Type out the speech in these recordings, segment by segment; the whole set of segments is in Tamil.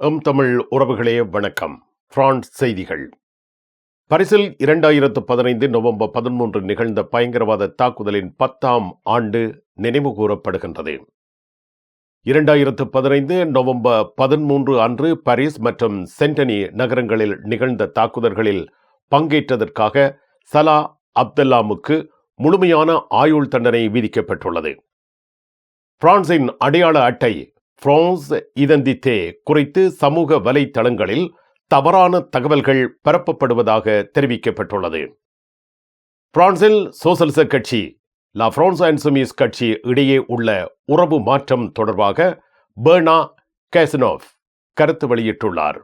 எம் தமிழ் உறவுகளே வணக்கம். பிரான்ஸ் செய்திகள். பரிசில் இரண்டாயிரத்து பதினைந்து நவம்பர் பதிமூன்று நிகழ்ந்த பயங்கரவாத தாக்குதலின் பத்தாம் ஆண்டு நினைவு கூறப்படுகின்றது. இரண்டாயிரத்து பதினைந்து நவம்பர் பதிமூன்று அன்று பாரிஸ் மற்றும் சென்டனி நகரங்களில் நிகழ்ந்த தாக்குதல்களில் பங்கேற்றதற்காக சலா அப்தல்லாமுக்கு முழுமையான ஆயுள் தண்டனை விதிக்கப்பட்டுள்ளது. பிரான்சின் அடையாள அட்டை பிரான்ஸ் இதந்தித்தே குறித்து சமூக வலைத்தளங்களில் தவறான தகவல்கள் பரப்பப்படுவதாக தெரிவிக்கப்பட்டுள்ளது. பிரான்சில் சோசலிச கட்சி லா பிரான்ஸ் அண்ட் சுமிஸ் கட்சி இடையே உள்ள உறவு மாற்றம் தொடர்பாக பேர்னா கேசனோவ் கருத்து வெளியிட்டுள்ளார்.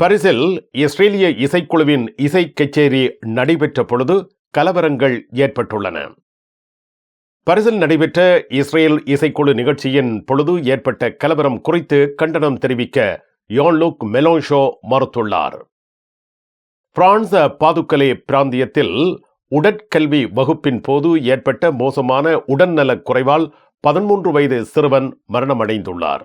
பரிசில் இஸ்ரேலிய இசைக்குழுவின் இசை கச்சேரி நடைபெற்ற பொழுது கலவரங்கள் ஏற்பட்டுள்ளன. பரிசில் நடைபெற்ற இஸ்ரேல் இசைக்குழு நிகழ்ச்சியின் பொழுது ஏற்பட்ட கலவரம் குறித்து கண்டனம் தெரிவிக்க யோன்லுக் மெலோன்ஷோ மறுத்துள்ளார். பிரான்ஸ் பாதுக்கலே பிராந்தியத்தில் உடற்கல்வி வகுப்பின் போது ஏற்பட்ட மோசமான உடல்நலக் குறைவால் பதிமூன்று வயது சிறுவன் மரணமடைந்துள்ளார்.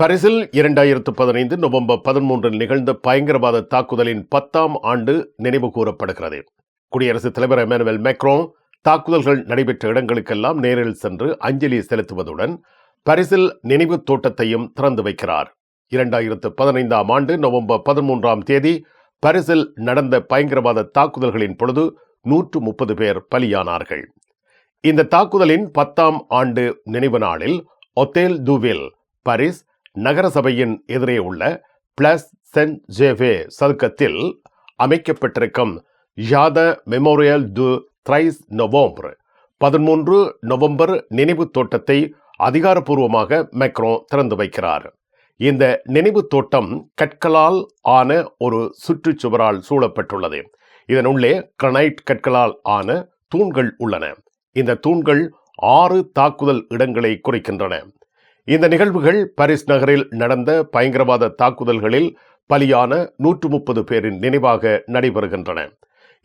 பரிசில் இரண்டாயிரத்து பதினைந்து நவம்பர் பதிமூன்றில் நிகழ்ந்த பயங்கரவாத தாக்குதலின் பத்தாம் ஆண்டு நினைவு கூறப்படுகிறது. குடியரசுத் தலைவர் எமானுவேல் மேக்ரோன் தாக்குதல்கள் நடைபெற்ற இடங்களுக்கெல்லாம் நேரில் சென்று அஞ்சலி செலுத்துவதுடன் பரிசில் நினைவு தோட்டத்தையும் திறந்து வைக்கிறார். இரண்டாயிரத்து பதினைந்தாம் ஆண்டு நவம்பர் பதிமூன்றாம் தேதி பரிசில் நடந்த பயங்கரவாத தாக்குதல்களின் பொழுது நூற்று முப்பது பேர் பலியானார்கள். இந்த தாக்குதலின் பத்தாம் ஆண்டு நினைவு நாளில் ஒத்தேல் தூவில் பாரிஸ் நகரசபையின் எதிரே உள்ள பிளஸ் சென்ட் ஜேவே சதுக்கத்தில் அமைக்கப்பட்டிருக்கும் யாத மெமோரியல் டு த்ரைஸ் நவம்பர் பதிமூன்று நவம்பர் நினைவு தோட்டத்தை அதிகாரப்பூர்வமாக மெக்ரோ திறந்து வைக்கிறார். இந்த நினைவு தோட்டம் கற்களால் ஆன ஒரு சுற்றுச்சுவரால் சூழப்பட்டுள்ளது. இதனுள்ளே கிரனைட் கற்களால் ஆன தூண்கள் உள்ளன. இந்த தூண்கள் ஆறு தாக்குதல் இடங்களை குறிக்கின்றன. இந்த நிகழ்வுகள் பாரிஸ் நகரில் நடந்த பயங்கரவாத தாக்குதல்களில் பலியான நூற்று முப்பது பேரின் நினைவாக நடைபெறுகின்றன.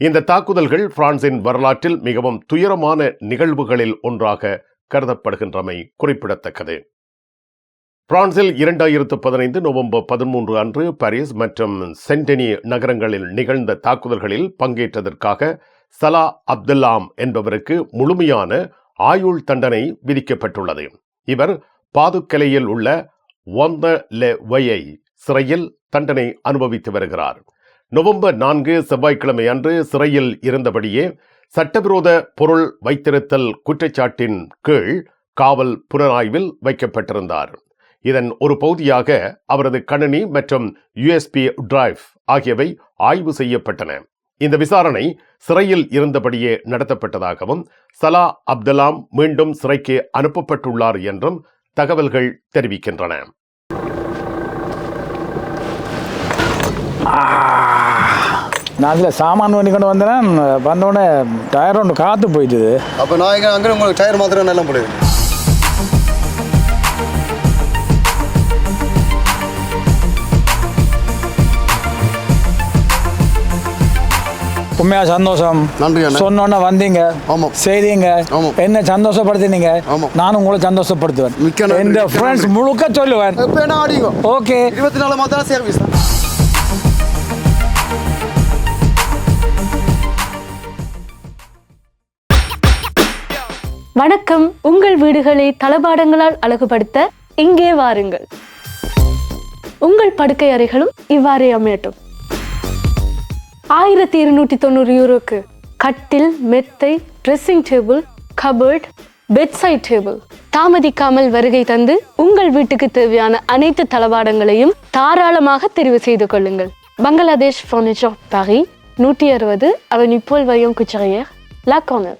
இந்த தாக்குதல்கள் பிரான்சின் வரலாற்றில் மிகவும் துயரமான நிகழ்வுகளில் ஒன்றாக கருதப்படுகின்றமை குறிப்பிடத்தக்கது. பிரான்சில் இரண்டாயிரத்து பதினைந்து நவம்பர் பதிமூன்று அன்று பாரிஸ் மற்றும் சென்டனி நகரங்களில் நிகழ்ந்த தாக்குதல்களில் பங்கேற்றதற்காக சலா அப்துல்லாம் என்பவருக்கு முழுமையான ஆயுள் தண்டனை விதிக்கப்பட்டுள்ளது. இவர் பாதுக்கலையில் உள்ள ஒந்த லெ வையை சிறையில் தண்டனை அனுபவித்து வருகிறார். நவம்பர் நான்கு செவ்வாய்க்கிழமை அன்று சிறையில் இருந்தபடியே சட்டவிரோத பொருள் வைத்திருத்தல் குற்றச்சாட்டின் கீழ் காவல் புலனாய்வில் வைக்கப்பட்டிருந்தார். இதன் ஒரு பகுதியாக அவரது கணினி மற்றும் யுஎஸ்பி டிரைவ் ஆகியவை ஆய்வு செய்யப்பட்டன. இந்த விசாரணை சிறையில் இருந்தபடியே நடத்தப்பட்டதாகவும் சலா அப்துல்லாம் மீண்டும் சிறைக்கு அனுப்பப்பட்டுள்ளார் என்றும் தகவல்கள் தெரிவிக்கின்றன. நான் அதில் சாமான் பண்ணி கொண்டு வந்தேன். வந்தோடனே டயர் ஒன்று காற்று போயிட்டுது. அப்போ நான் இங்கே அங்கே உங்களுக்கு டயர் மாத்திரம் நல்லா போடுவேன். உண்மையா சந்தோஷம். நன்றி. அண்ணா. சொன்னோன்னே வந்தீங்க. ஆமாம். செய்தீங்க. என்ன சந்தோஷப்படுத்தினீங்க? ஆமாம். நானும் உங்களை சந்தோஷப்படுத்துவேன். மிக்க ஃப்ரெண்ட்ஸ். முழுக்க சொல்லுவேன். ஓகே. இருபத்தி நாலு மாதம் சர்வீஸ் வணக்கம். உங்கள் வீடுகளை தளபாடங்களால் அழகுபடுத்த இங்கே வாருங்கள். உங்கள் படுக்கை அறைகளும் இவ்வாறே அமையட்டும். ஆயிரத்தி இருநூற்றி தொண்ணூறு யூரோக்கு. கட்டில் மெத்தை dressing table cupboard bedside table தாமதிக்காமல் வருகை தந்து உங்கள் வீட்டுக்கு தேவையான அனைத்து தளவாடங்களையும் தாராளமாக தெரிவு செய்து கொள்ளுங்கள். பங்களாதேஷ் ஃபர்னிச்சர் பாரி நூற்றி அறுபது அவன் இப்போல் வயம் குச்சரையர் லா கார்னர்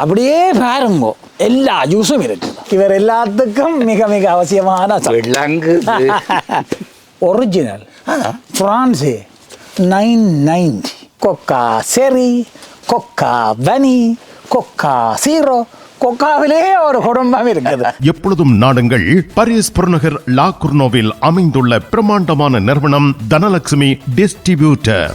அப்படியே பாருங்க. எல்லா ஜூஸும் இருக்கு. இவர் எல்லாத்துக்கும் மிக மிக அவசியமான விலங்கு ஒரிஜினல் பிரான்ஸு நைன் நைன்டி கொக்கா செரி கொக்கா வனி கொக்கா சீரோ. கொக்காவிலே ஒரு குடும்பம் இருக்குது. எப்பொழுதும் நாடுங்கள் பாரிஸ் புறநகர் லா குர்னோவில் அமைந்துள்ள பிரமாண்டமான நிறுவனம் தனலட்சுமி டிஸ்ட்ரிபியூட்டர்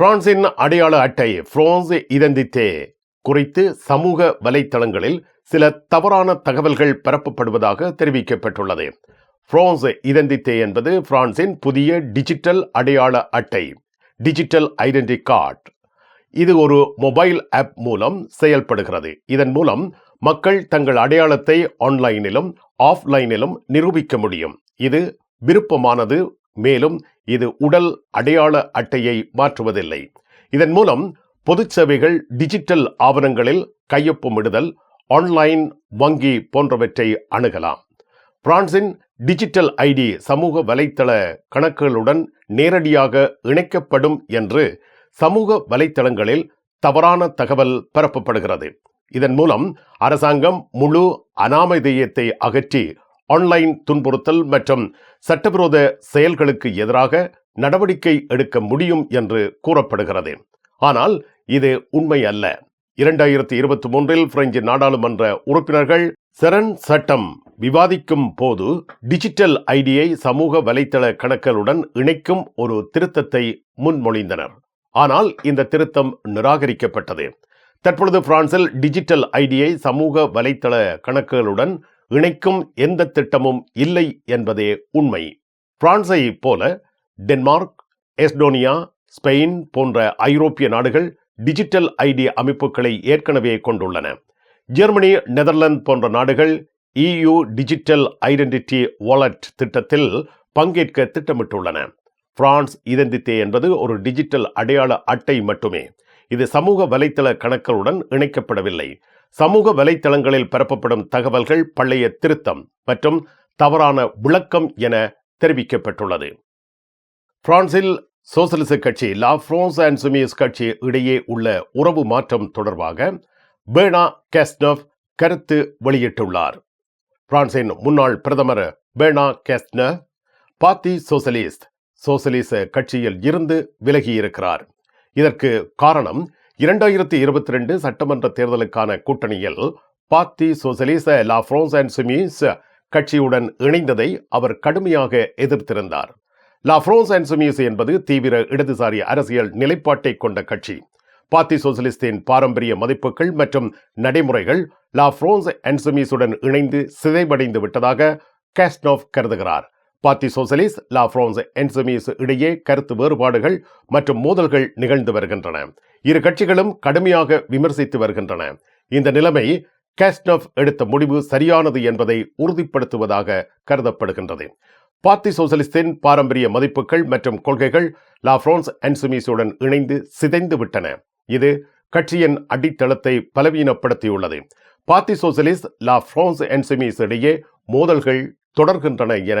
பிரான்சின் அடையாள அட்டை பிரான்ஸ் இதந்தித்தே குறித்து சமூக வலைத்தளங்களில் சில தவறான தகவல்கள் பரப்பப்படுவதாக தெரிவிக்கப்பட்டுள்ளது. பிரான்ஸ் இதந்தித்தே என்பது பிரான்சின் புதிய டிஜிட்டல் அடையாள அட்டை டிஜிட்டல் ஐடென்டி கார்டு. இது ஒரு மொபைல் ஆப் மூலம் செயல்படுகிறது. இதன் மூலம் மக்கள் தங்கள் அடையாளத்தை ஆன்லைனிலும் ஆஃப்லைனிலும் நிரூபிக்க முடியும். இது விருப்பமானது மேலும் இது உடல் அடையாள அட்டையை மாற்றுவதில்லை. இதன் மூலம் பொது சேவைகள் டிஜிட்டல் ஆவணங்களில் கையொப்பமிடுதல் ஆன்லைன் வங்கி போன்றவற்றை அணுகலாம். பிரான்சின் டிஜிட்டல் ஐடி சமூக வலைத்தள கணக்குகளுடன் நேரடியாக இணைக்கப்படும் என்று சமூக வலைத்தளங்களில் தவறான தகவல் பரப்பப்படுகிறது. இதன் மூலம் அரசாங்கம் முழு அனாமதேயத்தை அகற்றி ஆன்லைன் துன்புறுத்தல் மற்றும் சட்டவிரோத செயல்களுக்கு எதிராக நடவடிக்கை எடுக்க முடியும் என்று கூறப்படுகிறது. ஆனால் இது உண்மை அல்ல. இரண்டாயிரத்தி இருபத்தி மூன்றில் பிரெஞ்சு நாடாளுமன்ற உறுப்பினர்கள் செரன் சட்டம் விவாதிக்கும் போது டிஜிட்டல் ஐடியை சமூக வலைத்தள கணக்குகளுடன் இணைக்கும் ஒரு திருத்தத்தை முன்மொழிந்தனர். ஆனால் இந்த திருத்தம் நிராகரிக்கப்பட்டது. தற்பொழுது பிரான்சில் டிஜிட்டல் ஐடியை சமூக வலைத்தள கணக்குகளுடன் இணைக்கும் எந்த திட்டமும் இல்லை என்பதே உண்மை. பிரான்ஸை போல டென்மார்க் எஸ்டோனியா ஸ்பெயின் போன்ற ஐரோப்பிய நாடுகள் டிஜிட்டல் ஐடி அமைப்புகளை ஏற்கனவே கொண்டுள்ளன. ஜெர்மனி நெதர்லாந்து போன்ற நாடுகள் இயு டிஜிட்டல் ஐடென்டிட்டி வாலெட் திட்டத்தில் பங்கேற்க திட்டமிட்டுள்ளன. பிரான்ஸ் இதந்தித்தே என்பது ஒரு டிஜிட்டல் அடையாள அட்டை மட்டுமே. இது சமூக வலைத்தள கணக்களுடன் இணைக்கப்படவில்லை. சமூக வலைத்தளங்களில் பரப்பப்படும் தகவல்கள் பழைய திருத்தம் மற்றும் தவறான விளக்கம் என தெரிவிக்கப்பட்டுள்ளது. பிரான்சில் சோசலிச கட்சி லா ஃப்ரோன்ஸ் அண்ட் சுமியஸ் கட்சி இடையே உள்ள உறவு மாற்றம் தொடர்பாக பேனா கேஸ்னவ் கருத்து வெளியிட்டுள்ளார். பிரான்சின் முன்னாள் பிரதமர் பேனா கேஸ்னவ் பாத்தி சோசலிஸ்ட் சோசலிச கட்சியில் இருந்து விலகியிருக்கிறார். இதற்கு காரணம் இரண்டாயிரத்தி இருபத்தி ரெண்டு சட்டமன்ற தேர்தலுக்கான கூட்டணியில் பார்த்தி சோசலிச லா பிரான்ஸ் அண்ட் சுமிஸ் கட்சியுடன் இணைந்ததை அவர் கடுமையாக எதிர்த்திருந்தார். லா பிரான்ஸ் அண்ட் சுமிஸ் என்பது தீவிர இடதுசாரி அரசியல் நிலைப்பாட்டை கொண்ட கட்சி. பார்த்தி சோசலிஸ்டின் பாரம்பரிய மதிப்புகள் மற்றும் நடைமுறைகள் லா பிரான்ஸ் அண்ட் சுமிஸுடன் இணைந்து சிதைவடைந்து விட்டதாக கேஸ்னோவ் கருதுகிறார். பார்த்தி சோசலிஸ்ட் லா பிரான்ஸ் என்சமீஸ் இடையே கருத்து வேறுபாடுகள் மற்றும் மோதல்கள் நிகழ்ந்து வருகின்றன. இரு கட்சிகளும் கடுமையாக விமர்சித்து வருகின்றன. இந்த நிலைமை கேஸ்னவ் எடுத்த முடிவு சரியானது என்பதை உறுதிப்படுத்துவதாக கருதப்படுகின்றது. பார்த்தி சோசலிஸ்டின் பாரம்பரிய மதிப்புகள் மற்றும் கொள்கைகள் லா பிரான்ஸ் என்சமீஸுடன் இணைந்து சிதைந்து விட்டன. இது கட்சியின் அடித்தளத்தை பலவீனப்படுத்தியுள்ளது. Parti Socialiste La France Insoumise இடையே மோதல்கள் தொடர்கின்றன என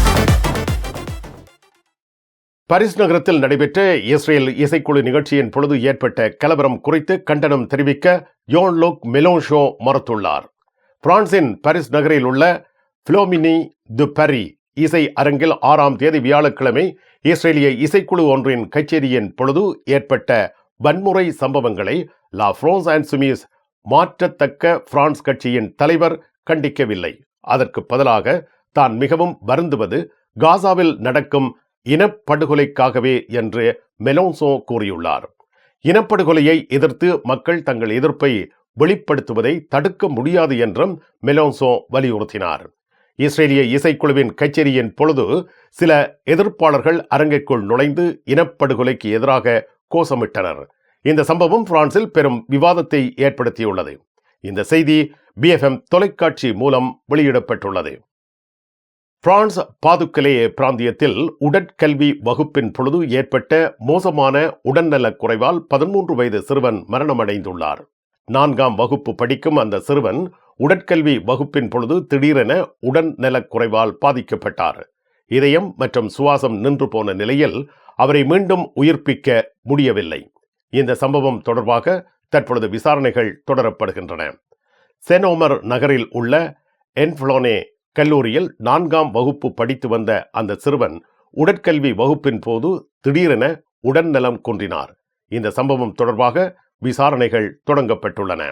பாரிஸ் நகரத்தில் நடைபெற்ற இஸ்ரேல் இசைக்குழு நிகழ்ச்சியின் பொழுது ஏற்பட்ட கலவரம் குறித்து கண்டனம் தெரிவிக்க யோன் லோக் மெலோஷோ மறுத்துள்ளார். பிரான்சின் பாரிஸ் நகரில் உள்ள ஃபிலோமினி து பரி இசை அரங்கில் ஆறாம் தேதி வியாழக்கிழமை இஸ்ரேலிய இசைக்குழு ஒன்றின் கச்சேரியின் பொழுது ஏற்பட்ட வன்முறை சம்பவங்களை லா ஃப்ரோன்ஸ் அண்ட் சுமிஸ் மாற்றத்தக்க பிரான்ஸ் கட்சியின் தலைவர் கண்டிக்கவில்லை. அதற்கு பதிலாக தான் மிகவும் வருந்துவது காசாவில் நடக்கும் இனப்படுகொலைக்காகவே என்று மெலோன்சோ கூறியுள்ளார். இனப்படுகொலையை எதிர்த்து மக்கள் தங்கள் எதிர்ப்பை வெளிப்படுத்துவதை தடுக்க முடியாது என்றும் மெலோன்சோ வலியுறுத்தினார். இஸ்ரேலிய இசைக்குழுவின் கச்சேரியின் பொழுது சில எதிர்ப்பாளர்கள் அரங்கிற்குள் நுழைந்து இனப்படுகொலைக்கு எதிராக கோஷமிட்டனர். இந்த சம்பவம் பிரான்சில் பெரும் விவாதத்தை ஏற்படுத்தியுள்ளது. இந்த செய்தி பிஎஃப்எம் தொலைக்காட்சி மூலம் வெளியிடப்பட்டுள்ளது. பிரான்ஸ் பாதுக்கலே பிராந்தியத்தில் உடற்கல்வி வகுப்பின் பொழுது ஏற்பட்ட மோசமான உடல்நலக் குறைவால் பதிமூன்று வயது சிறுவன் மரணமடைந்துள்ளார். நான்காம் வகுப்பு படிக்கும் அந்த சிறுவன் உடற்கல்வி வகுப்பின் பொழுது திடீரென உடல்நலக் குறைவால் பாதிக்கப்பட்டார். இதயம் மற்றும் சுவாசம் நின்று போன நிலையில் அவரை மீண்டும் உயிர்ப்பிக்க முடியவில்லை. இந்த சம்பவம் தொடர்பாக தற்பொழுது விசாரணைகள் தொடரப்படுகின்றன. செனோமர் நகரில் உள்ள என்ஃப்ளோனே கல்லூரியில் நான்காம் வகுப்பு படித்து வந்த அந்த சிறுவன் உடற்கல்வி வகுப்பின் போது திடீரென உடல்நலம் குன்றினார். இந்த சம்பவம் தொடர்பாக விசாரணைகள் தொடங்கப்பட்டுள்ளன.